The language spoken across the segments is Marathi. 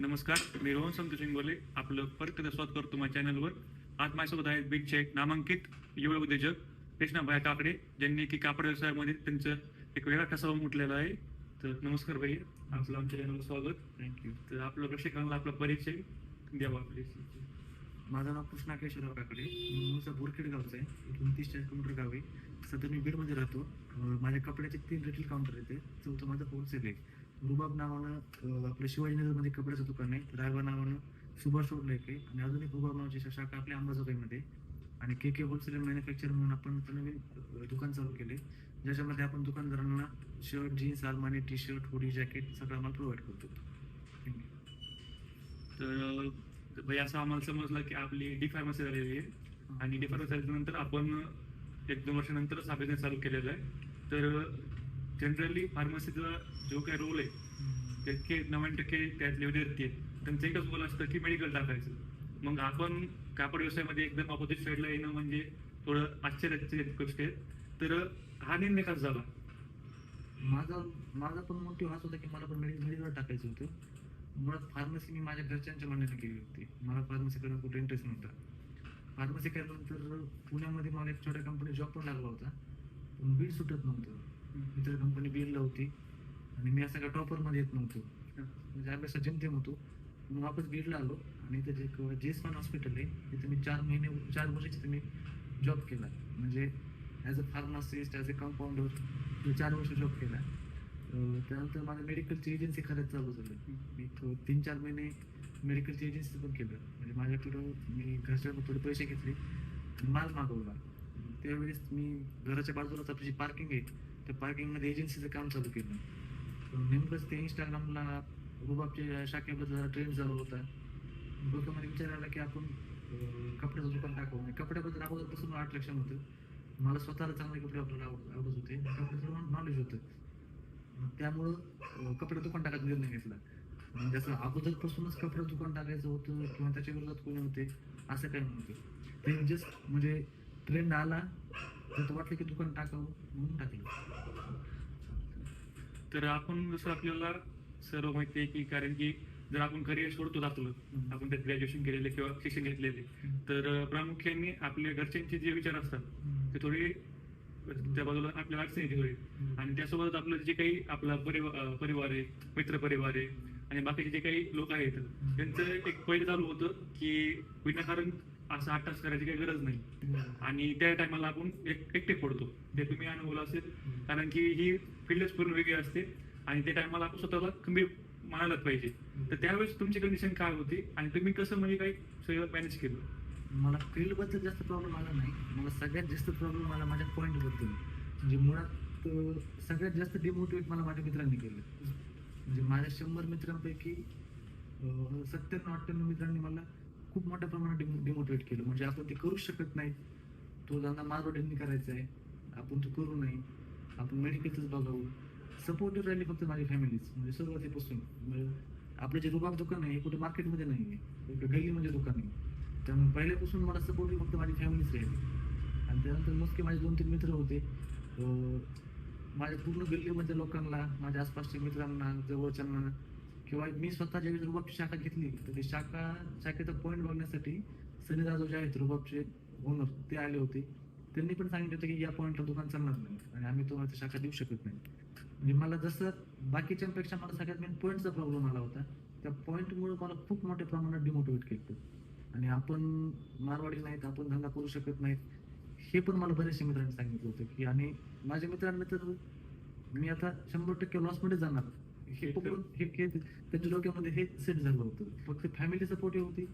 नमस्कार मी रोहन संतोष इंगोले आपलं परत एकदा स्वागत करतो माझ्या चॅनलवर. आज माझ्यासोबत आहेत बिगचे एक नामांकित युवा उद्योजक कृष्णाभाई काकडे ज्यांनी की कापड व्यवसायामध्ये त्यांचं एक वेगळा ठसा उमटलेला आहे. तर नमस्कार भाई आपलं आमच्या चॅनलवर स्वागत. थँक्यू तर आपलं प्रेक्षकांना आपला परिचय द्यावा आपले. माझं नाव कृष्णा केशवराव काकडे. मूळचा बोरखेड गावचा आहे. इथून तीस चाळीस किलोमीटर गाव आहे. सध्या मी बीडमध्ये राहतो. माझ्या कपड्याचे तीन रिटेल काउंटर येते चौथं माझं होलसेल आहे. रुबाब नावानं अं, आपलं शिवाजीनगरमध्ये कपड्याचं दुकान आहे. रायबा नावानं सुभाष रोडला एक आहे. आणि अजून एक रुबाब नावाची शाखा आपल्या अंबाजोगाईमध्ये. आणि के के होलसेल मॅन्युफॅक्चर म्हणून आपण नवीन दुकान चालू केले ज्याच्यामध्ये आपण दुकानदारांना शर्ट जीन्स आलमानी टी शर्ट हुडी जॅकेट सगळं आम्हाला प्रोव्हाइड करतो. तर भाई असं आम्हाला समजलं की आपली डी फार्मसी झालेली आहे. आणि डी फार्मसी झाल्यानंतर आपण एक दोन वर्षानंतरच हा बिझनेस चालू केलेला आहे. तर जनरली फार्मसीचा जो काही रोल आहे त्याचे नव्याण्णव टक्के त्यातले विद्यार्थी आहेत त्यांचं एकच गोल असतं की मेडिकल टाकायचं. मग आपण कापड व्यवसायामध्ये एकदम ऑपोजिट साईडला येणं म्हणजे थोडं आश्चर्याची गोष्ट आहे. तर हा निर्णय कसा झाला? माझा माझा पण मोठी वास होता की मला पण मेडिकल मेडिकल टाकायचं होतं. मुळात फार्मसी मी माझ्या घरच्यांच्या म्हणण्याने केली होती. मला फार्मसी करणं कुठे इंटरेस्ट नव्हता. फार्मसी केल्यानंतर पुण्यामध्ये मला एक छोट्या कंपनी जॉब पण लागला होता. पण बीड सुटत नव्हतं. इतर कंपनी बीडला होती. आणि मी असं का टॉपरमध्ये येत नव्हतो. म्हणजे अभ्यासात जेमतेम होतो. मग वापस बीडला आलो. आणि इथे एक जेसमान हॉस्पिटल आहे. तिथे मी चार महिने चार वर्षाची तिथे मी जॉब केला. म्हणजे as a pharmacist as a compounder चार वर्ष जॉब केला. त्यानंतर माझं मेडिकलची एजन्सी करायचं चालू झालं. मी तीन चार महिने मेडिकलची एजन्सी पण केलं. म्हणजे माझ्याकडं मी घरच्यांकडून थोडे पैसे घेतले. माल मागवला. त्यावेळेस मी घराच्या बाजूलाच आपली जी पार्किंग आहे त्या पार्किंगमध्ये एजन्सीचं काम चालू केलं. नेमकंच ते इंस्टाग्रामला रुबाबच्या शाखेबद्दल जरा ट्रेंड झाला होता. डोक्यामध्ये विचार आला की आपण कपड्याचं दुकान टाकावं. आणि कपड्याबद्दल अगोदरपासून आठ लक्षण होतं. मला स्वतःला चांगले कपडे आपल्याला आवडत होते. कपड्याचं नॉलेज होतं. त्यामुळं कपडे दुकान टाकायचा निर्णय घेतला. म्हणजे अगोदरपासूनच कपडे दुकान टाकायचं होतं किंवा त्याच्या विरोधात कोणी होते असं काही नव्हतं. ते जस्ट म्हणजे ट्रेंड आला. तर वाटलं की दुकान टाकावं म्हणून टाकलं. तर आपण जसं आपल्याला सर्व माहिती आहे की कारण की जर आपण करिअर सोडतो आपलं. आपण त्यात ग्रॅज्युएशन केलेले किंवा शिक्षण घेतलेले तर प्रामुख्याने आपल्या घरच्यांचे जे विचार असतात ते थोडे त्या बाजूला आपल्याला अडचण येते थोडी. आणि त्यासोबत आपलं जे काही आपला परिवार परिवार आहे मित्र परिवार आहे आणि बाकीचे जे काही लोक आहेत त्यांचं एक पहिलं चालू होतं की विनाकारण असं आठ तास करायची काही गरज नाही. आणि त्या टायमाला आपण एक एकटे पडतो. ते तुम्ही अनुभवलं असेल. कारण की ही फील्डच पूर्ण वेगळी असते. आणि त्या टायमाला आपण स्वतःला खंबीर मानायलाच पाहिजे. तर त्यावेळेस तुमची कंडिशन काय होती? आणि तुम्ही कसं म्हणजे काही सगळं मॅनेज केलं? मला फील्डबद्दल जास्त प्रॉब्लेम आला नाही. मला सगळ्यात जास्त प्रॉब्लेम आला माझ्या पॉईंटबद्दल. म्हणजे मुळात सगळ्यात जास्त डिमोटिवेट मला माझ्या मित्रांनी केलं. म्हणजे माझ्या शंभर मित्रांपैकी सत्त्याण्णव अठ्ठ्याण्णव मित्रांनी मला खूप मोठ्या प्रमाणात डिमोटिवेट केलं. म्हणजे आपण ते करूच शकत नाही तो धंदा मारवाड्यांनी करायचा आहे. आपण तो करू नाही. आपण मेडिकलच बघावं. सपोर्टिव्ह राहिली फक्त माझी फॅमिलीच म्हणजे सुरुवातीपासून. म्हणजे आपलं जे रुबाब दुकान आहे हे कुठे मार्केटमध्ये नाही आहे. कुठे गल्लीमध्ये दुकान आहे. त्यामुळे पहिल्यापासून मला सपोर्टिव्ह फक्त माझी फॅमिलीच राहिली. आणि त्यानंतर मोजके माझे दोन तीन मित्र होते. माझ्या पूर्ण गल्लीमधल्या लोकांना माझ्या आसपासच्या मित्रांना जवळच्यांना किंवा मी स्वतः ज्यावेळेस रुबाबची शाखा घेतली तर ती शाखा शाखेचा पॉईंट बघण्यासाठी सनी जाधव जे आहेत रुबाबचे ओनर ते आले होते. त्यांनी पण सांगितलं होतं की या पॉईंटला दुकान चालणार नाही आणि आम्ही तुम्हाला ती शाखा देऊ शकत नाही. म्हणजे मला जसं बाकीच्यांपेक्षा मला सगळ्यात मेन पॉईंटचा प्रॉब्लेम आला होता. त्या पॉईंटमुळे मला खूप मोठ्या प्रमाणात डिमोटिवेट केलं आणि आपण मारवाडी नाहीत आपण धंदा करू शकत नाहीत. हे पण मला बऱ्याचशा मित्रांनी सांगितलं होतं की आणि माझ्या मित्रांनी तर मी आता शंभर टक्के लॉसमध्ये जाणार. हे पकडून हे त्यांच्या डोक्यामध्ये हे सेट झालं होतं. फक्त फॅमिली सपोर्टिव्ह होती.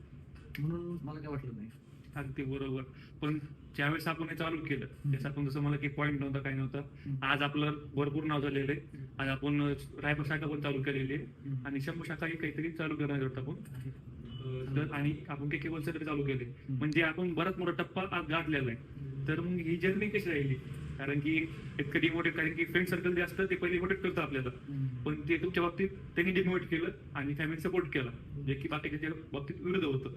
म्हणून मला काय वाटलं नाही. अगदी बरोबर. पण ज्यावेळेस आपण हे चालू केलं जसं आपण जसं मला की पॉईंट नव्हता काही नव्हता. आज आपलं भरपूर नाव झालेलं आहे. आज आपण रायपूर शाखा पण चालू केलेली आहे. आणि शंभर शाखा ही काहीतरी चालू करणार आहोत आपण. तर आणि आपण के केबल चालू केले. म्हणजे आपण बराच मोठा टप्पा आज गाठलेला आहे. तर मग ही जर्नी कशी राहिली? कारण की इतकं डिमोटिव्ह कारण की फ्रेंड सर्कल जे असतं ते पहिले मोटिवेट करतं आपल्याला. पण ते तुमच्या बाबतीत त्यांनी डिमोटिवेट केलं आणि फॅमिली सपोर्ट केला. जे की बाकीच्या बाबतीत विरुद्ध होतं.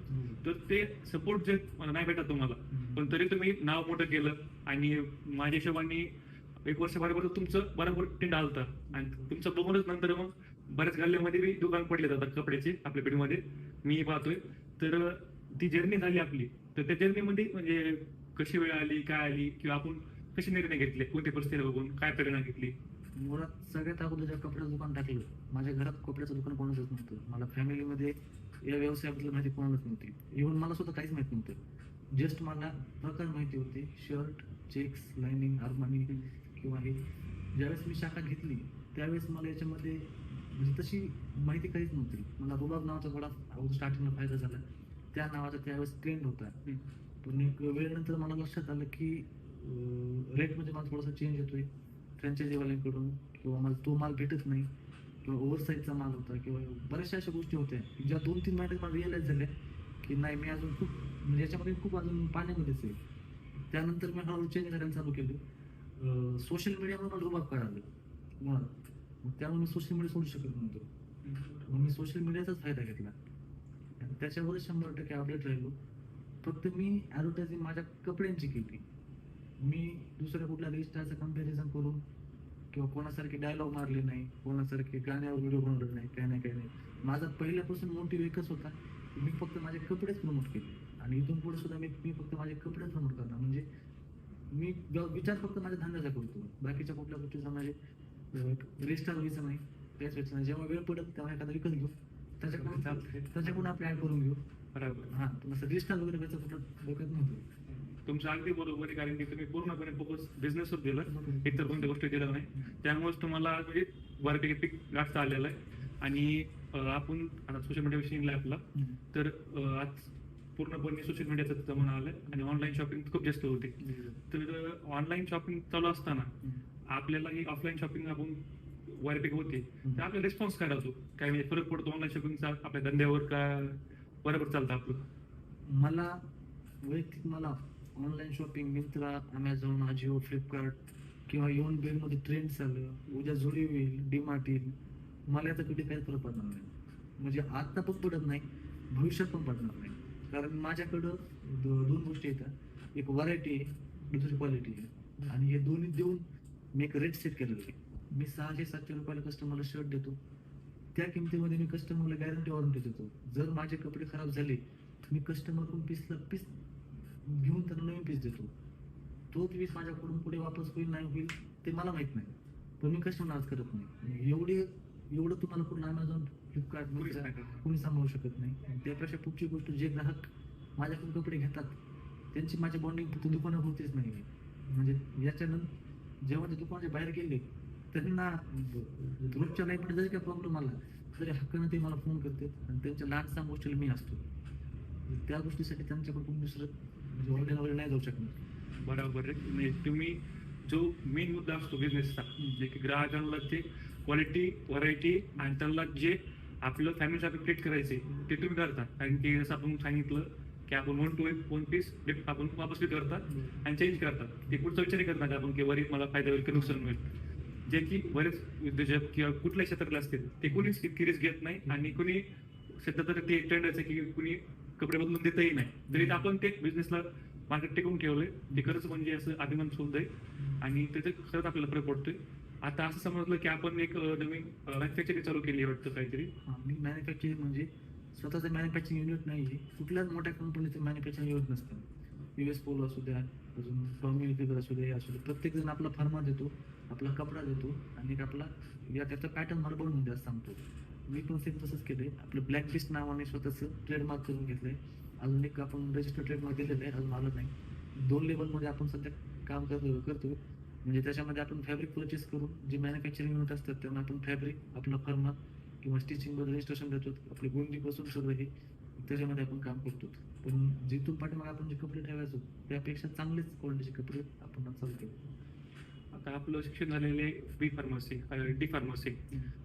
तर ते सपोर्ट जे मला नाही भेटत तुम्हाला. पण तरी तुम्ही नाव मोठं केलं आणि माझ्या हिशोबाने एक वर्ष भरापर्यंत तुमचं बरोबर टेंड आलता. आणि तुमचं बघूनच नंतर मग बऱ्याच गल्ल्यामध्ये बी दुकान पडले जातात कपड्याचे आपल्या पिढीमध्ये. मी पाहतोय. तर ती जर्नी झाली आपली. तर त्या जर्नीमध्ये म्हणजे कशी वेळ आली काय आली? किंवा आपण कसे निर्णय घेतले? कोणती परिस्थिती बघून काय प्रेरणा घेतली? मुळात सगळ्यात अगोदर कपड्याचं दुकान टाकलं माझ्या घरात कपड्याचं दुकान कोणाचंच नव्हतं. मला फॅमिलीमध्ये या व्यवसायाबद्दल माहिती कोणालाच नव्हती. इव्हन मला सुद्धा काहीच माहीत नव्हतं. जस्ट मला प्रकार माहिती होते शर्ट चेक्स लाइनिंग आर्मानी किंवा हे. ज्यावेळेस मी शाखा घेतली त्यावेळेस मला याच्यामध्ये म्हणजे तशी माहिती काहीच नव्हती. मला रुबाब नावाचा थोडा अगोदर स्टार्टिंगला फायदा झाला. त्या नावाचा त्यावेळेस ट्रेंड होता. पण एक वेळेनंतर मला लक्षात आलं की रेटमध्ये मला थोडासा चेंज येतोय. फ्रँचायझीवाल्यांकडून किंवा मला तो माल भेटत नाही किंवा ओव्हरसाईजचा माल होता किंवा बऱ्याचशा अशा गोष्टी होत्या. ज्या दोन तीन महिन्यात मला रिअलाईज झाल्या की नाही मी अजून खूप म्हणजे याच्यामध्ये खूप अजून पाण्यामध्येच आहे. त्यानंतर मी हळूहळू चेंज करायला चालू केलं. सोशल मीडियामुळे मला रुबाब कळालं. मुळात. मग त्यामुळे मी सोशल मीडिया सोडू शकत नव्हतो. मग मी सोशल मीडियाचाच फायदा घेतला. आणि त्याच्यावरच शंभर टक्के अपडेट राहिलो. फक्त मी ॲडव्हर्टायझिंग माझ्या कपड्यांची केली. मी दुसऱ्या कुठल्या रिस्टारचं कंपॅरिझन करून किंवा कोणासारखे डायलॉग मारले नाही कोणासारखे गाण्यावर व्हिडिओ बनवले नाही काही नाही काही नाही. माझा पहिल्यापासून मोटिव्ह एकच होता मी फक्त माझे कपडेच प्रमोट केले. आणि इथून पुढे सुद्धा मी मी फक्त माझे कपडेच प्रमोट करणार. म्हणजे मी विचार फक्त माझ्या धंद्याचा करतो. बाकीच्या कुठल्या गोष्टीचा माझे रिस्टार व्हायचं नाही. त्याच व्हायचं नाही. जेव्हा वेळ पडत तेव्हा एखादा विकत घेऊ. त्याच्याकडून त्याच्याकडून आपले ऍड करून घेऊ. बरोबर. हा असं रिस्टार वगैरे व्हायचं कुठं डोक्यात नव्हतं. तुमचं अगदी बरोबर आहे कारण की तुम्ही पूर्णपणे फोकस बिझनेसवर दिलं इतर कोणत्या गोष्टी दिल्या नाही. त्यामुळेच तुम्हाला म्हणजे बऱ्यापैकी पीक जास्त आलेलं आहे. आणि आपण आता सोशल मीडिया विषयी आपला तर आज पूर्णपणे सोशल मीडियाचा जमाना आलाय आणि ऑनलाईन शॉपिंग खूप जास्त होते. तर ऑनलाईन शॉपिंग चालू असताना आपल्याला ही ऑफलाईन शॉपिंग आपण बऱ्यापैकी होते. तर आपला रिस्पॉन्स काय राहतो काय म्हणजे फरक पडतो ऑनलाईन शॉपिंगचा आपल्या धंद्यावर का? बरोबर चालतं आपलं? मला वैयक्तिक मला online shopping Myntra Amazon Ajio Flipkart किंवा इव्हन बिलमध्ये ट्रेंड झालं उद्या जोडी होईल डीमार्ट येईल. मला आता कधी काही फरक पडणार नाही. म्हणजे आत्ता पण पडत नाही भविष्यात पण पडणार नाही. कारण माझ्याकडं दोन गोष्टी येतात. एक व्हरायटी आहे दुसरी क्वालिटी आहे. आणि हे दोन्ही देऊन मी एक रेट सेट केलेलं आहे. मी सहाशे सातशे रुपयाला कस्टमरला शर्ट देतो. त्या किमतीमध्ये मी कस्टमरला गॅरंटी वॉरंटी देतो. जर माझे कपडे खराब झाले मी कस्टमरकडून पीसला पीस घेऊन त्यांना नवीन पीस देतो. तो पीस माझ्याकडून पुढे वापस होईल नाही होईल ते मला माहीत नाही. पण मी कस्टमर आज करत नाही. एवढे एवढं तुम्हाला पूर्ण अमेझॉन फ्लिपकार्ट. कोणी सांभाळू शकत नाही. त्यापेक्षा पुढची गोष्ट जे ग्राहक माझ्याकडून कपडे घेतात त्यांची माझी बॉन्डिंग फक्त दुकानापुरतीच नाही. म्हणजे याच्यानंतर जेव्हा ते दुकानाच्या बाहेर गेले त्यांना रोजच्या लाईफमध्ये जरी काही प्रॉब्लेम आला तरी हक्कानं ते मला फोन करतात. आणि त्यांच्या लहानसा गोष्टीला मी असतो. त्या गोष्टीसाठी त्यांच्याकडे कोणी दुसरं म्हणजे ऑनलाईन वगैरे नाही जाऊ शकणार. बरोबर म्हणजे तुम्ही जो मेन मुद्दा असतो बिझनेसचा जे म्हणजे की ग्राहकांना ते क्वालिटी व्हरायटी आणि त्यांना जे आपलं फॅमिलीसाठी ट्रीट करायचे ते तुम्ही करता. कारण की जसं आपण सांगितलं की आपण वन टू वन पीस आपण वापस करतात आणि चेंज करतात. ते पुढचा विचारही करतात आपण की वरी मला फायदा होईल की नुकसान होईल? जे की बरेच उद्योजक किंवा कुठल्याही क्षेत्रातले असतील ते कोणीच इतकी रिस्क घेत नाही आणि कुणी सध्या तर ते ट्रेंड आहे की कुणी कपडे बदलून देतही नाही. तरी आपण ते बिझनेसला मार्केट टिकून ठेवलंय. ते खरंच म्हणजे असं अभिमान शोध आहे आणि त्याचं खरंच आपल्याला फरक पडतोय. आता असं समजलं की आपण एक नवीन मॅन्युफॅक्चरिंग चालू केली आहे वाटतं काहीतरी. मी मॅन्युफॅक्चरिंग म्हणजे स्वतःचं मॅन्युफॅक्चरिंग युनिट नाही आहे. कुठल्याच मोठ्या कंपनीचं मॅन्युफॅक्चरिंग युनिट नसतं. यू एस पोलो असू द्या अजून फॉर्म्युनिटी असू द्या असू द्या. प्रत्येक जण आपला फार्मा देतो आपला कपडा देतो आणि एक आपला या त्याचा पॅटर्न मला बनवून द्या सांगतो. मी पण सेम तसंच केलंय. आपलं ब्लॅक लिस्ट नावाने स्वतःचं ट्रेडमार्क करून घेतलंय. अजून एक आपण रजिस्टर ट्रेडमार्क दिलेलं आहे अजून आलं नाही. दोन लेवलमध्ये आपण सध्या काम करतो करतो म्हणजे त्याच्यामध्ये आपण फॅब्रिक परचेस करून जे मॅन्युफॅक्चरिंग युनिट असतात त्यांना आपण फॅब्रिक आपला फर्मा किंवा स्टिचिंगवर रजिस्ट्रेशन देतो आपली गुंडीपासून सगळं हे त्याच्यामध्ये आपण काम करतो पण जिथून पाठीमागे आपण जे कपडे ठेवायचो त्यापेक्षा चांगलेच क्वालिटीचे कपडे आपण चालू केले. आता आपलं शिक्षण झालेले बी फार्मसी डी फार्मसी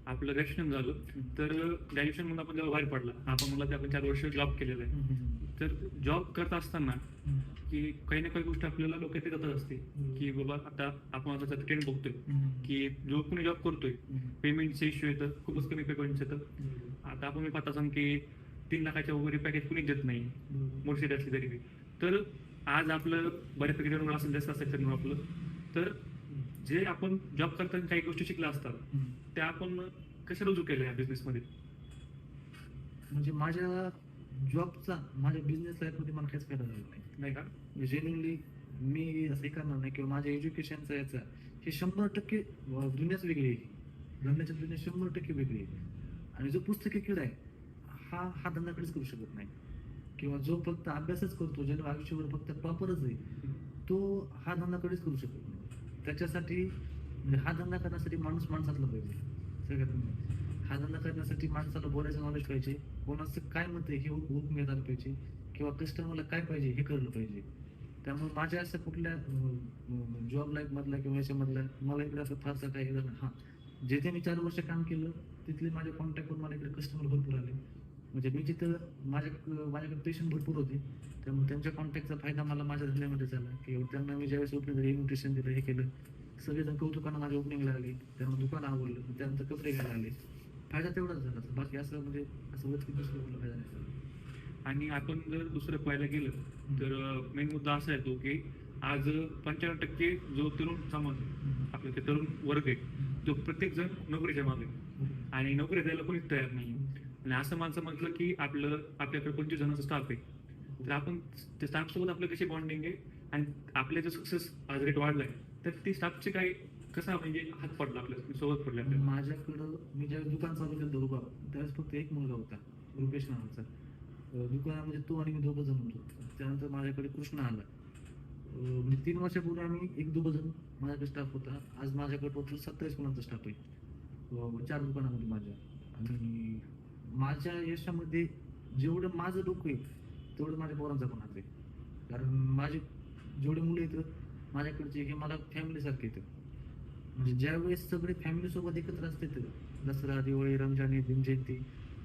आपलं ग्रॅज्युएशन झालं. तर ग्रॅज्युएशनमध्ये आपण जेव्हा बाहेर पडला आपण मला आपण चार वर्ष जॉब केलेला आहे. तर जॉब करत असताना की काही ना काही गोष्टी आपल्याला डोक्यात येतच असते की बाबा आता आपण आता ट्रेंड बघतोय. की जो कोणी जॉब करतोय पेमेंटचे इश्यू येतं खूपच कमी पेमेंट येतं. आता आपण मी पाहता सांग की तीन लाखाच्या वगैरे पॅकेज कुणीच देत नाही. मोठी असली तरी. तर आज आपलं बऱ्यापैकी असेल जास्त असेल आपलं. तर जे आपण जॉब करताना काही गोष्टी शिकल्या असतात त्या आपण कसे रुजू केलं या बिझनेसमध्ये म्हणजे माझ्या जॉबचा माझ्या बिझनेस लाईफमध्ये मला काहीच फायदा झाला नाही. नाही का? जेन्युनली मी असं हे करणार नाही किंवा माझ्या एज्युकेशनचा याचा हे शंभर टक्के दुनियाच वेगळी आहे. धंद्याच्या दुनिया शंभर टक्के वेगळी आहे. आणि जो पुस्तकी किडा आहे हा हा धंदा कधीच करू शकत नाही. किंवा जो फक्त अभ्यासच करतो ज्याने आयुष्यभर फक्त टॉपरच आहे तो हा धंदा कधीच करू शकत नाही. त्याच्यासाठी म्हणजे हा धंदा करण्यासाठी माणूस माणसातला पाहिजे. सगळ्यात हा धंदा करण्यासाठी माणसाला बोलायचं नॉलेज पाहिजे. कोणाचं काय मत आहे हे ओळखून घेतलं पाहिजे. किंवा कस्टमरला काय पाहिजे हे कळलं पाहिजे. त्यामुळे माझ्या असं कुठल्या जॉब लाईफ मधला किंवा याच्यामधला मला इकडे असं फारसं काही झालं. हा. जिथे मी चार वर्ष काम केलं तिथले माझ्या कॉन्टॅक्टवर मला इकडे कस्टमर भरपूर आले. म्हणजे मी जिथं माझ्या माझ्याकडे पेशंट भरपूर होते त्यामुळे त्यांच्या कॉन्टॅक्टचा फायदा मला माझ्या धंद्यामध्ये झाला. की त्यांना मी ज्यावेळेस ओपनिंग इन्व्हिटेशन दिलं हे केलं सगळेजण कौतुकानं माझ्या ओपनिंगला आले. त्यांना दुकान आवडलं त्यानंतर कपडे घ्यायला आले. फायदा तेवढाच झाला बाकी असं म्हणजे असं वरती दुसरं फायदा नाही. आणि आपण जर दुसरं पाहायला गेलं तर मेन मुद्दा असा येतो की आज पंच्याण्णव टक्के जो तरुण समाज आपला ते तरुण वर्ग आहे तो प्रत्येक जण नोकरीच्या मागे. आणि नोकरी द्यायला कोणीच तयार नाही आणि असं माणसं म्हटलं की आपलं आपल्याकडे पंचवीस जणांचा स्टाफ आहे तर आपण त्या स्टाफसोबत आपलं कशी बॉन्डिंग आहे आणि आपले जर सक्सेस आज रेट वाढलाय तर ती स्टाफचे काही कसा म्हणजे हात पडला आपल्यासोबत पडला माझ्याकडं मी ज्या दुकान चालू केलं रुबा त्यावेळेस फक्त एक मुलगा होता रुपेश नावाचा. दुकानामध्ये तो आणि मी दोघं जण होतो. त्यानंतर माझ्याकडे कृष्ण आला. मी म्हणजे तीन वर्षापूर्वी आम्ही एक दोघं जण माझ्याकडे स्टाफ होता. आज माझ्याकडे टोटल सत्तावीस मुलांचा स्टाफ आहे. चार दुकानामध्ये माझ्या. आणि माझ्या यशामध्ये जेवढं माझं डोकं आहे तेवढं माझ्या पोरांचा पण आहे. कारण माझे जेवढे मुलं येतं माझ्याकडचे हे मला फॅमिलीसारखे येतं म्हणजे ज्यावेळेस सगळे फॅमिलीसोबत एकत्र असते तर दसरा दिवाळी रमजान ईद जयंती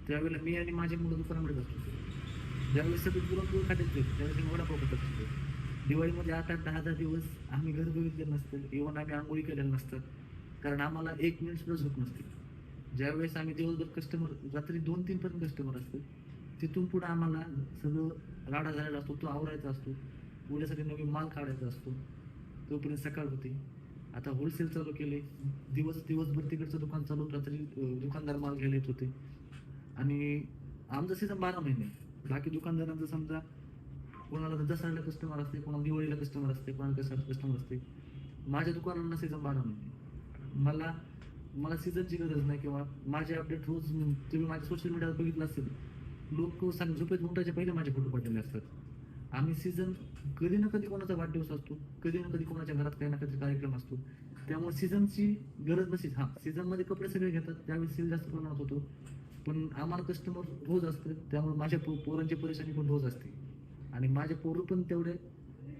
त्यावेळेला मी आणि माझे मुलं दुकानामध्ये असतो ज्यावेळेस सगळे पुरणपोळी खात्यात त्यावेळेस मी वडापाव खात असतो. दिवाळीमध्ये आठ आठ दहा दहा दिवस आम्ही घर बघितले नसतं इव्हन आम्ही आंघोळी केलेलं नसतं कारण आम्हाला एक मिनिट सुद्धा झोप नसते. ज्यावेळेस आम्ही दिवसभर कस्टमर रात्री दोन तीन पर्यंत कस्टमर असतो तिथून पुढे आम्हाला सगळं राडा झालेला असतो तो आवरायचा असतो. उद्यासाठी नवीन माल काढायचा असतो. तोपर्यंत सकाळ होते. आता होलसेल चालू केले. दिवस दिवसभर तिकडचं दुकान चालू रात्री दुकानदार माल घ्यायला येत होते. आणि आमचं सीझन बारा महिने बाकी दुकानदारांचं समजा कोणाला दसऱ्याला कस्टमर असते कोणाला दिवाळीला कस्टमर असते कोणाला कशाला कस्टमर असते. माझ्या दुकानांना सीझन बारा महिने. मला मला सीझनची गरज नाही किंवा माझे अपडेट रोज तुम्ही माझ्या सोशल मीडियावर बघितलं असेल लोक सांग झोपेत उठायच्या पहिले माझे फोटो पाठवले असतात. आम्ही सीझन कधी ना कधी कोणाचा वाढदिवस असतो कधी ना कधी कोणाच्या घरात काही ना कधी कार्यक्रम असतो. त्यामुळे सीझनची गरज नसेल हा सीझनमध्ये कपडे सगळे घेतात त्यावेळी सेल जास्त प्रमाणात होतो. पण आम्हाला कस्टमर रोज असतं त्यामुळे माझ्या पो- पोरांची परेशानी पण रोज असते. आणि माझे पोरं पण तेवढे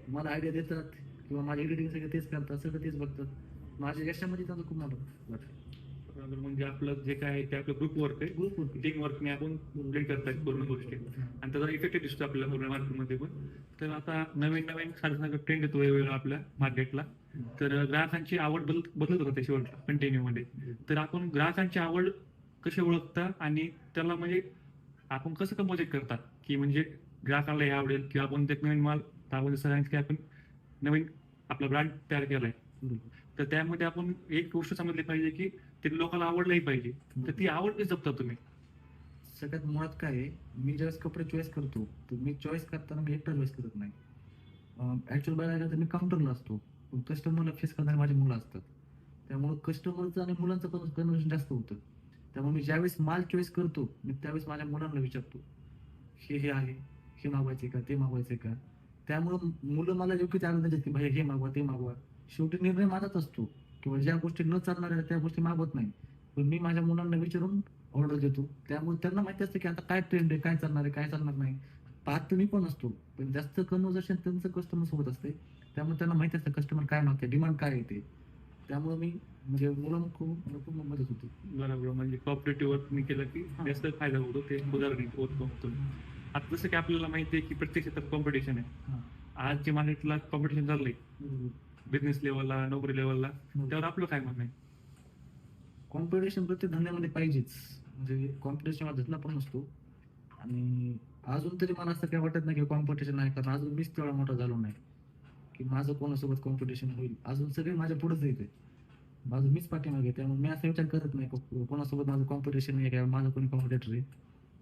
मला आयडिया देतात किंवा माझे एडिटिंग सगळे तेच करतात सगळं तेच बघतात. माझ्या यशामध्ये त्यांचं खूप मला वाटतं बरोबर, म्हणजे आपलं जे काय आहे ते आपलं ग्रुप वर्क आहे. ग्रुप होती टीम वर्कने आपण ब्लेंड करतात पूर्ण गोष्टी. आणि त्याचा इफेक्ट दिसतो आपल्याला पूर्ण मार्केटमध्ये पण. तर आता नवीन नवीन सारखं ट्रेंड येतो वेगवेगळा आपल्या मार्केटला. तर ग्राहकांची आवड बदल बदलत राहते शेवटला कंटिन्यू मध्ये. तर आपण ग्राहकांची आवड कशी ओळखता आणि त्याला म्हणजे आपण कसं कंपोजिट करता? की म्हणजे ग्राहकाला हे आवडेल किंवा आपण ते नवीन माल आपण की आपण नवीन आपला ब्रँड तयार केलाय. तर त्यामध्ये आपण एक गोष्ट समजली पाहिजे की ते लोकांना आवडलंही पाहिजे. तर ती आवड नाही जपता तुम्ही. सगळ्यात मुळात काय आहे मी ज्यावेळेस कपडे चॉईस करतो तर मी चॉईस करताना मी एकटा चॉईस करत नाही. ऍक्च्युअल बघायला तर मी काउंटरला असतो. पण कस्टमरला फेस करणारे माझी मुलं असतात. त्यामुळे कस्टमरचं आणि मुलांचं कन्व्हर्जन जास्त होतं. त्यामुळे मी ज्यावेळेस माल चॉईस करतो मी त्यावेळेस माझ्या मुलांना विचारतो हे हे आहे हे मागवायचे का ते मागवायचे का? त्यामुळं मुलं मला योग्य ते देतात की भाई हे मागवा ते मागवा. शेवटी निर्णय माझाच असतो. किंवा ज्या गोष्टी न चालणार आहेत त्या गोष्टी मागवत नाही. पण मी माझ्या मुलांना विचारून ऑर्डर देतो. त्यामुळे त्यांना माहिती असतं की आता काय ट्रेंड आहे काय चालणार आहे काय चालणार नाही. पाहत मी पण असतो. पण जास्त कन्व्हर्सेशन त्यांचं कस्टमर सोबत असते. त्यामुळे त्यांना माहिती असतं कस्टमर काय मागते डिमांड काय येते त्यामुळे मी म्हणजे मुलांना खूप खूप मदत होती. बरोबर. म्हणजे कॉपरेटिव्ह वर्क मी केलं की. जास्त फायदा होतो ते उदाहरण होतो. आता जसं की आपल्याला माहिती आहे की प्रत्येक क्षेत्रात कॉम्पिटिशन आहे. आजच्या मार्केटला कॉम्पिटिशन चाललंय बिझनेस लेवलला नोकरी लेवलला त्यावर आपलं काय म्हणणं आहे? कॉम्पिटिशन प्रत्येक धंद्यामध्ये पाहिजेच. म्हणजे कॉम्पिटिशन हा धंदा पण नसतो आणि अजून तरी मला असं काही वाटत नाही की कॉम्पिटिशन आहे कारण अजून मीच तेवढा मोठा झालो नाही. की माझं कोणासोबत कॉम्पिटिशन होईल? अजून सगळे माझ्या पुढेच येते माझं मीच पाठीमागे त्यामुळे मी असा विचार करत नाही को- कोणासोबत माझं कॉम्पिटिशन आहे किंवा माझं कोणी कॉम्पिटेटर आहे.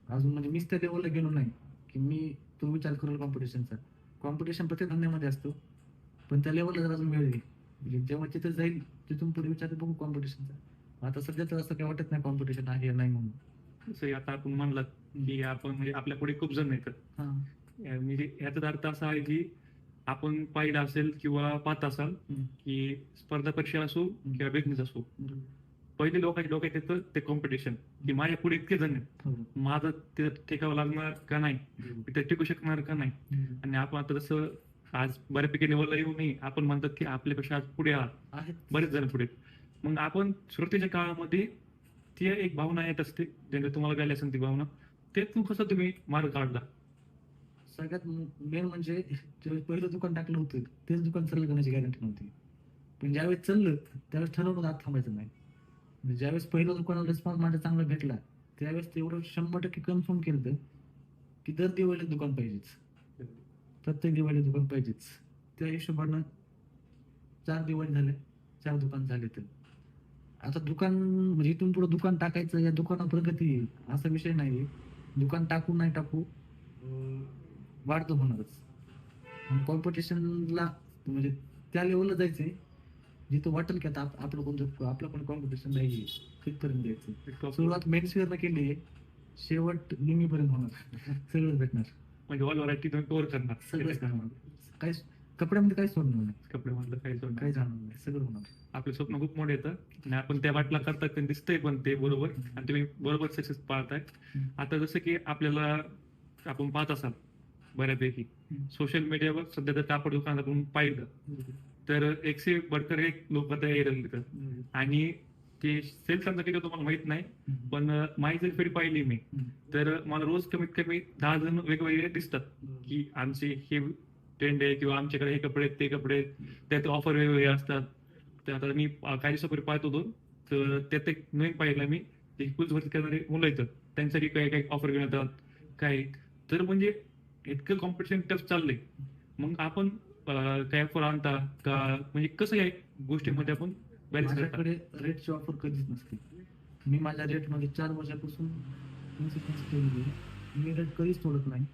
अजून म्हणजे मीच त्या लेवलला गेलो नाही की मी तो विचार करेल कॉम्पिटिशनचा कॉम्पिटिशन प्रत्येक धंद्यामध्ये असतो. पण त्या लेवलला जर अजून वेळ आहे म्हणजे जेव्हा तिथे जाईल तिथून पुढे विचार बघू कॉम्पिटिशनचा आता सध्या तर असं काही वाटत नाही कॉम्पिटिशन आहे नाही म्हणून. आता आपण म्हणलात की आपण म्हणजे आपल्या पुढे खूप जण येतात. हा. या- म्हणजे याचा अर्थ असा आहे की आपण पाहिलं असेल किंवा पाहत असाल. की स्पर्धा परीक्षा असो किंवा बिझनेस असो. पहिले लोकांच्या डोक्यात येतं ते कॉम्पिटिशन की माझ्या पुढे इतके जण आहेत. हो. माझं ते टेकावं लागणार का नाही? मी ते टिकू शकणार का नाही. आणि आपण आता जसं आज बऱ्यापैकी लेवलला येऊ नये. आपण म्हणतात की आपल्यापेक्षा आज पुढे आहात. आहेत. बरेच जण पुढे मग आपण सुरुवातीच्या काळामध्ये ती एक भावना येत असते. ज्यांना तुम्हाला गायला असेल ती भावना. त्यातून कसं तुम्ही मार्ग काढला? सगळ्यात मेन म्हणजे ज्यावेळेस पहिलं दुकान टाकलं होतं तेच दुकान चाललं करण्याची गॅरंटी नव्हती. पण ज्यावेळेस चाललं त्यावेळेस ठरवलं आत थांबायचं नाही. म्हणजे ज्यावेळेस पहिलं दुकानाला रिस्पॉन्स माझा चांगला भेटला त्यावेळेस तेवढं शंभर टक्के कन्फर्म केलं होतं की दर दिवाळीला दुकान पाहिजेच. प्रत्येक दिवाळीला दुकान पाहिजेच. त्या हिशोबानं चार दिवाळी झाले चार दुकान झाले तर. आता दुकान म्हणजे इथून पुढे दुकान टाकायचं या दुकानात प्रगती असा विषय नाही दुकान टाकू नाही टाकू वाढतं होणारच. कॉम्पिटिशनला म्हणजे त्या लेवलला जायचंय. जिथं वाटेल की आता आप- आपलं कोणतं आपलं पण कॉम्पिटिशन नाही तिथपर्यंत जायचं सुरुवात मेन्सवेअरला केली शेवट लिंगीपर्यंत होणार. सगळं भेटणार. म्हणजे ऑल व्हरायटी तुम्ही कव्हर करणार. सगळंच करणार काही कपड्यामध्ये काहीच सोडणार नाही. कपडे मधलं काही सोडणार काही जाणार नाही. सगळं होणार. आपले स्वप्न खूप मोठे येतं. आणि आपण त्या वाटला करतात ते दिसतंय पण ते बरोबर. आणि तुम्ही बरोबर सक्सेस पाहताय. हम्म. आता जसं की आपल्याला आपण पाहत असाल बऱ्यापैकी. सोशल मीडियावर सध्या तर कापड दुकानात आपण पाहिलं तर एकशे बडकर एक लोक आता लागतात आणि ते सेल्स समजा किती तुम्हाला माहीत नाही पण माझी जर फेरी पाहिली मी तर मला रोज कमीत कमी दहा जण वेगवेगळे दिसतात की आमचे हे ट्रेंड आहे किंवा आमच्याकडे हे कपडे आहेत ते कपडे आहेत त्यात ऑफर वेगवेगळे असतात. तर आता मी काही दिवसापूर्वी पाहत होतो तर त्यात एक नवीन पाहिलं मी ते भरती करणारे मुलं येतात त्यांच्यासाठी काही काही ऑफर घेण्यात येतात काय तर म्हणजे इतकं कॉम्पिटिशन टफ चाललंय. मग आपण काय ऑफर आणता का? म्हणजे कसं या गोष्टीमध्ये आपण माझ्याकडे रेटची ऑफर कधीच नसते. मी माझ्या रेटमध्ये चार वर्षापासून ठेवली आहे. मी रेट कधीच सोडत नाही.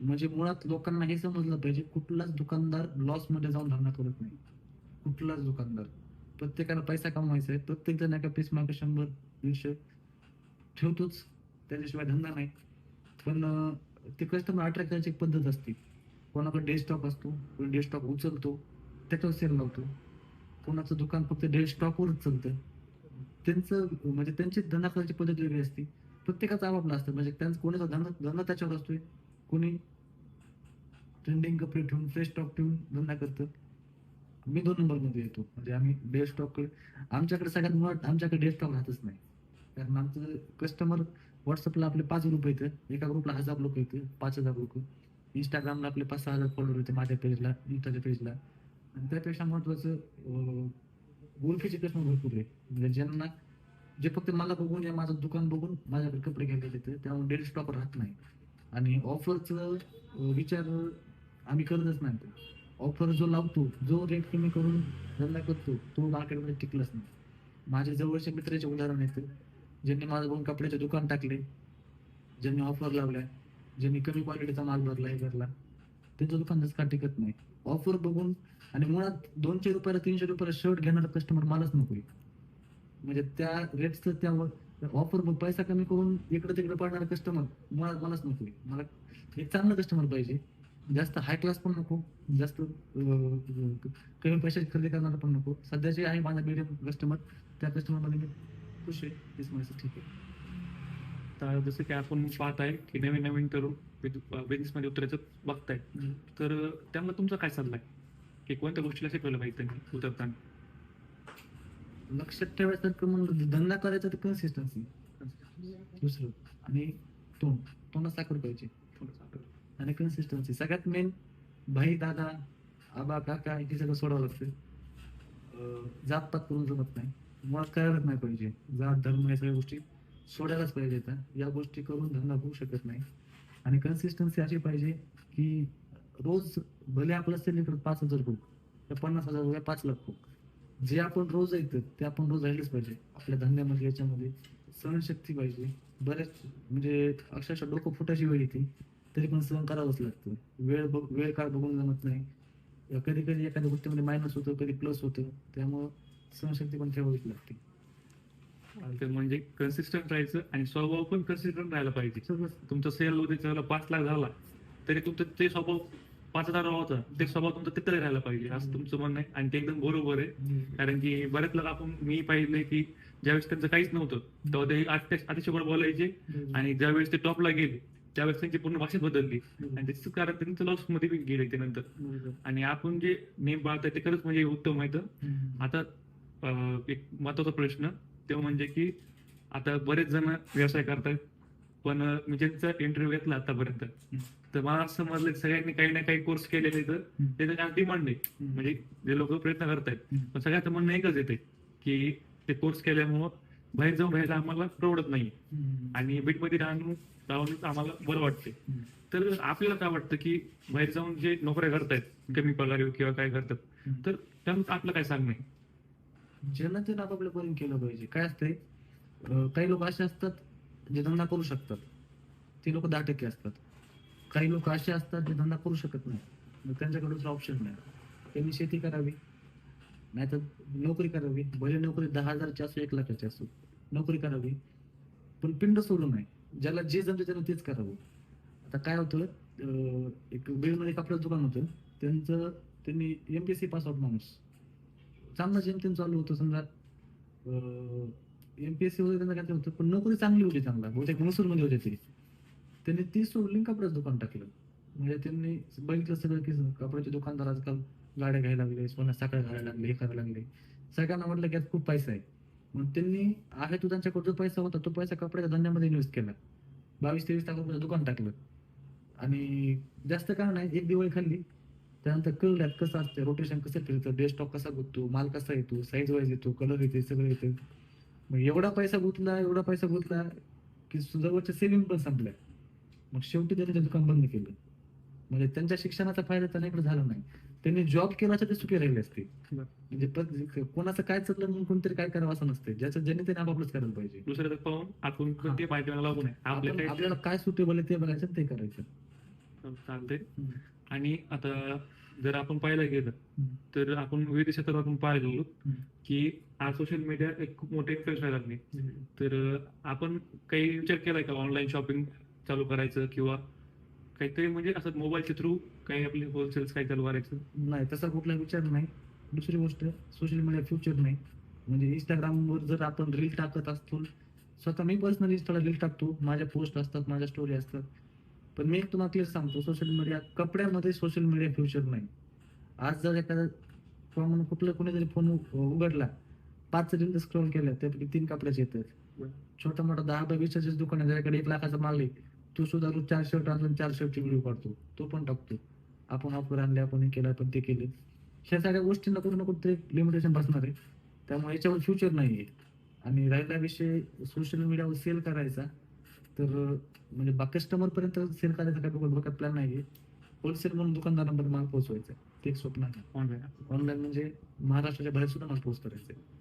म्हणजे मुळात लोकांना हे समजलं पाहिजे कुठलाच दुकानदार लॉसमध्ये जाऊन धंदा करत नाही. कुठलाच दुकानदार. प्रत्येकाला पैसा कमवायचा आहे. प्रत्येक जण एका पीस मागे शंभर दीडशे ठेवतोच. त्याच्याशिवाय धंदा नाही. पण ते कस्टमर अट्रॅक्ट करायची एक पद्धत असते. कोणाकडे डेस्कटॉप असतो कोणी डेस्कटॉप उचलतो त्याच्यावर सेल लावतो. कोणाचं दुकान फक्त डे स्टॉकवरच चालतं. त्यांचं म्हणजे त्यांची धंदा करायची पद्धत वेगळी असते. प्रत्येकाचा आपापला असतं. म्हणजे त्यांचं कोणाचा धंदा धंदा त्याच्यावर असतोय. कोणी ट्रेंडिंग कपडे ठेवून फ्रेश स्टॉक ठेवून धंदा करतं. मी दोन नंबरमध्ये येतो. म्हणजे आम्ही डे स्टॉक आमच्याकडे सगळ्यात मुळात आमच्याकडे डे स्टॉक राहतच नाही. कारण आमचं कस्टमर व्हॉट्सअपला आपले पाच ग्रुप येतं एका ग्रुपला हजार लोक येते. पाच हजार लोक. इंस्टाग्रामला आपले पाच सहा हजार फॉलोअर येते. माझ्या पेजला इंस्टाच्या पेजला आणि त्यापेक्षा महत्वाचं ओळखीचे कस्टमर भरपूर आहे म्हणजे ज्यांना जे फक्त मला बघून या माझं दुकान बघून माझ्याकडे कपडे घ्यायला येते त्यामुळे डेली स्टॉक राहत नाही. आणि ऑफरचं विचार आम्ही करतच नाही. ऑफर जो लावतो जो रेट कमी करून धंदा करतो तो मार्केटमध्ये टिकलाच नाही. माझ्या जवळच्या मित्राचे उदाहरण येतं ज्यांनी माझं बघून कपड्याचे दुकान टाकले ज्यांनी ऑफर लावल्या ज्यांनी कमी क्वालिटीचा माल भरला हे भरला त्यांचं दुकान जसं का टिकत नाही. ऑफर बघून आणि मुळात दोनशे रुपयाला तीनशे रुपयाला शर्ट घेणारा कस्टमर मलाच नकोय म्हणजे त्या रेटचं त्या ऑफर पैसा कमी करून इकडे तिकडे पडणारा कस्टमर मुळात मलाच नकोय मला एक चांगला कस्टमर पाहिजे. जास्त हाय क्लास पण नको. जास्त कमी पैशाची खरेदी करणारा पण नको. सध्या जे आहे माझा मिडियम कस्टमर त्या कस्टमरमध्ये मी खुश आहे. तेच म्हणायचं ठीक आहे. तर जसं की आपण पाहत आहे की नवीन नवीन तरुण बिझनेस मध्ये उतरायचं बघताय. तर त्यांना तुमचा काय सल्ला आहे? की कोणत्या गोष्टीला शिकवलं पाहिजे त्यांनी उतरताना? लक्षात ठेवायसारखं म्हणून धंदा करायचा तर कन्सिस्टन्सी दुसरं. आणि तोंड. तोंडात साखर पाहिजे. आणि कन्सिस्टन्सी सगळ्यात मेन भाई दादा आबा काका हे सगळं सोडावं लागतं. अं, जातपात करून जमत नाही. मुळात करायलाच नाही पाहिजे. जात धर्म या सगळ्या गोष्टी सोडायलाच पाहिजे या गोष्टी करून धंदा होऊ शकत नाही. आणि कन्सिस्टन्सी अशी पाहिजे की रोज भले आपलं सेलिंग करत पाच हजार या पन्नास हजार होऊ या पाच लाख होऊ जे आपण रोज ऐकतो ते आपण रोज राहिलंच पाहिजे. आपल्या धंद्यामध्ये याच्यामध्ये सहनशक्ती पाहिजे. बऱ्याच म्हणजे अक्षरशः डोकं फुटायची वेळ येते तरी पण सहन करावंच लागतं. वेळ बघ वेळ काळ बघून जमत नाही. कधी कधी एखाद्या गोष्टीमध्ये मायनस होतं कधी प्लस होतं त्यामुळं सहनशक्ती पण ठेवावीच लागते. म्हणजे कन्सिस्टंट राहायचं आणि स्वभाव पण कन्सिस्टंट राहायला पाहिजे. तुमचा सेल चला पाच लाख झाला तरी तुमचं ते स्वभाव पाच हजार होता ते स्वभाव तुमचा तिथे राहायला पाहिजे असं तुमचं म्हणणं आहे. आणि ते एकदम बरोबर आहे. कारण की बरेच लोक आपण मी पाहिलंय की ज्यावेळेस त्यांचं काहीच नव्हतं तेव्हा ते अतिशय गोड बोलायचे. आणि ज्यावेळेस ते टॉपला गेले त्यावेळेस त्यांची पूर्ण भाषा बदलली. आणि त्याच कारण त्यांचं लॉसमध्ये पण गेले ते नंतर. आणि आपण जे नेम पाळतोय ते खरंच म्हणजे उत्तम आहे तर. आता एक महत्त्वाचा प्रश्न ते म्हणजे की आता बरेच जण व्यवसाय करतात पण मी ज्यांचा इंटरव्ह्यू घेतला आतापर्यंत तर मला असं समजलं की सगळ्यांनी काही ना काही कोर्स केलेले तर त्याचं काय डिमांड नाही म्हणजे जे लोक प्रयत्न करतायत. पण सगळ्यात म्हणणं एकच येते की ते कोर्स केल्यामुळं बाहेर जाऊन राहायला आम्हाला परवडत नाही आणि बीटमध्ये राहून राहून आम्हाला बरं वाटते तर आपल्याला काय वाटतं की बाहेर जाऊन जे नोकऱ्या करतायत कमी पगार किंवा काय करतात तर त्यामुळे आपलं काय सांगणं आहे? ज्यांना ते आपापल्या परीने केलं पाहिजे. काय असतंय? काही लोक असे असतात जे धंदा करू शकतात. ते लोक दहा टक्के असतात. काही लोक असे असतात जे धंदा करू शकत नाही. मग त्यांच्याकडे दुसरा ऑप्शन नाही त्यांनी शेती करावी. नाहीतर नोकरी करावी. भले नोकरी दहा हजारची असो एक लाखाची असो नोकरी करावी. पण पिंड सोडू नये ज्याला जे जमते त्याला तेच करावं. आता काय होतं एक बीडमध्ये कपड्याचं दुकान होतं. त्यांचं त्यांनी एम एमपीएससी पास पासआउट माणूस. चांगलं जेमतेम चालू होतं. समजा एम पी एस सी वगैरे त्यांना काय होतं पण नोकरी चांगली होती चांगला बहुतेकमध्ये होते ते. त्यांनी ती सोडली कपड्याचं दुकान टाकलं. म्हणजे त्यांनी बघितलं सगळं की कपड्याचे दुकानदार आजकाल गाड्या घ्यायला लागले सोन्या साखळ्या घालायला लागले हे करायला लागले. सगळ्यांना म्हटलं की खूप पैसा आहे. मग त्यांनी आहे तो त्यांच्याकडे जो पैसा होता तो पैसा कपड्याच्या धंद्यामध्ये इन्व्हेस्ट केला. बावीस तेवीस लाख रुपयाचं दुकान टाकलं. आणि जास्त काय नाही एक दिवाळी खाल्ली. त्यानंतर कळल्यात कसं असतं रोटेशन कसं फिरतं डे स्टॉक कसा गुंततो माल कसा येतो साईज वाईज येतो कलर येते सगळं येतं. मग एवढा पैसा गुंतला एवढा पैसा गुंतला की जवळच्या सेविंग पण संपल्या. मग शेवटी त्यांनी ते दुकान बंद केलं. म्हणजे त्यांच्या शिक्षणाचा फायदा त्यांना इकडे झाला नाही. त्यांनी जॉब केला तर ते सुखी राहिले असते. म्हणजे कोणाचं काय चाललं म्हणून कोणतरी काय करावं असं नसते. ज्याचं ज्याने त्याने आपापलंच करायला पाहिजे. दुसऱ्याचं पाहून आपण. ते आपल्याला काय सुटेबल आहे ते बघायचं ते करायचं. हम्म. आणि आता जर आपण पाहायला गेलं. तर आपण विविध क्षेत्रात आपण पाहिलं हम्म. की आज सोशल मीडिया एक खूप मोठे इन्फ्लुएन्स व्हायला लागले. तर आपण काही विचार केलाय का ऑनलाईन शॉपिंग चालू करायचं किंवा काहीतरी म्हणजे असं मोबाईलच्या थ्रू काही आपले होलसेल्स काही चालू करायचं? नाही तसा कुठला विचार नाही. दुसरी गोष्ट सोशल मीडिया फ्युचर नाही. म्हणजे इंस्टाग्रामवर जर आपण रील टाकत असतो स्वतः मी पर्सनली इंस्टाला रील टाकतो. माझ्या पोस्ट असतात माझ्या स्टोरी असतात. पण मी एक तुम्हाला क्लिअर सांगतो सोशल मीडिया कपड्यामध्ये सोशल मीडिया फ्युचर नाही. आज जर एखादा कॉमन कुठलं कोणी जरी फोन उघडला पाच रील स्क्रोल केल्या त्यापैकी तीन कपड्याचे येतात. छोटा मोठा दहा बाय वीसचे दुकान आहे ज्याकडे एक लाखाचा माल आहे तो सुद्धा रोज चार शर्ट आणून चार शर्टची व्हिडिओ काढतो. तो पण टाकतो. आपण ऑफर आणले आपण हे केलं आपण ते केलं. ह्या सगळ्या गोष्टींना कुठं ना कुठं लिमिटेशन बसणार आहे. त्यामुळे याच्यावर फ्युचर नाही आहे आणि राहिला विषय सोशल मीडियावर सेल करायचा तर म्हणजे बा कस्टमर पर्यंत सेल करायचा काय बघत बघत प्लॅन नाही आहे होलसेल म्हणून दुकानदारांपर्यंत माल पोहोचवायचा ते एक स्वप्न आहे. ऑनलाईन ऑनलाईन म्हणजे महाराष्ट्राच्या बाहेर सुद्धा माल पोहोच करायचा आहे